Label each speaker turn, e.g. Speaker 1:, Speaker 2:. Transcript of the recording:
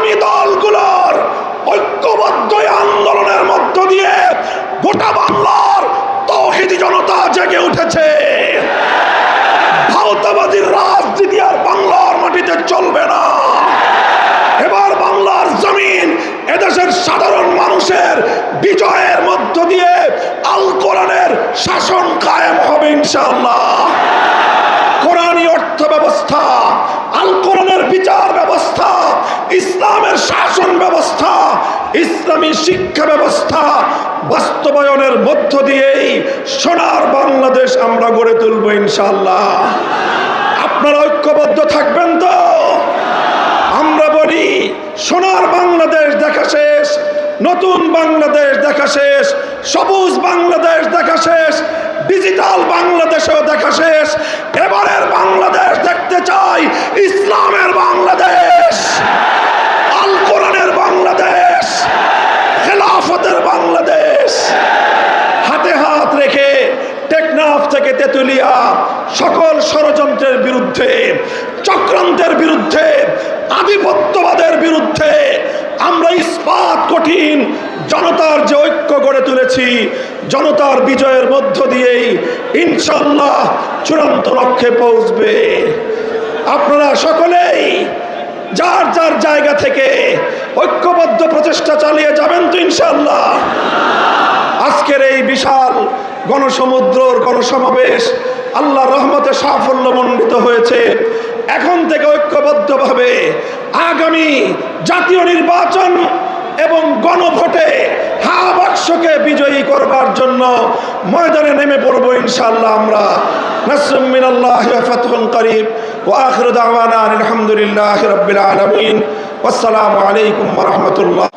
Speaker 1: ইসলামী দলগুলোর ঐক্যবদ্ধ আন্দোলনের মধ্য দিয়ে গোটা বাংলার তৌহিদি জনতা জেগে উঠেছে। ভারতবাদীর রাজনীতি আর বাংলার মাটিতে চলবে না। এবার বাংলার জমিন এদেশের সাধারণ মানুষের বিজয়ের মধ্য দিয়ে আল কোরআনের শাসন কায়েম হবে ইনশাআল্লাহ। কোরআনী অর্থ ব্যবস্থা আল কোরআনের বিচার ব্যবস্থা ইসলামের শাসন ব্যবস্থা ইসলামী শিক্ষা ব্যবস্থা বাস্তবায়নের মধ্য দিয়েই সোনার বাংলাদেশ আমরা গড়ে তুলব ইনশাআল্লাহ। আপনারা ঐক্যবদ্ধ থাকবেন তো? আমরা বলি, সোনার বাংলাদেশ দেখা শেষ, নতুন বাংলাদেশ দেখা শেষ, সবুজ বাংলাদেশ দেখা শেষ, ডিজিটাল বাংলাদেশও দেখা শেষ। এবারের বাংলাদেশ দেখতে চাই, ইসলামের বাংলাদেশ আল কোরআনের বাংলাদেশ খেলাফতের বাংলাদেশ হাতে হাত রেখে টেকনাফ থেকে তেতুলিয়া সকল ষড়যন্ত্রের বিরুদ্ধে, চক্রান্তের বিরুদ্ধে, আধিপত্যবাদের বিরুদ্ধে আমরা ইস্পাত কঠিন জনতার যে ঐক্য গড়ে তুলেছি, জনতার বিজয়ের মধ্য দিয়েই ইনশাল্লাহ চূড়ান্ত লক্ষ্যে পৌঁছবে। আপনারা সকলেই যার যার জায়গা থেকে ঐক্যবদ্ধ প্রচেষ্টা চালিয়ে যাবেন তো ইনশাল্লাহ আজকের এই বিশাল গণসমুদ্রর গণসমাবেশ আল্লাহ রহমতে সাফল্য মণ্ডিত হয়েছে। এখন থেকে ঐক্যবদ্ধভাবে আগামী জাতীয় নির্বাচন এবং গণভোটে হা বাক্সকে বিজয়ী করবার জন্য ময়দানে নেমে পড়ব ইনশাআল্লাহ আমরা। ওয়া ফাতহুন করিব। ওয়া আখিরু দাওয়ানা আলামিন। ওয়াসসালামু আলাইকুম রাহমাতুল্লাহ।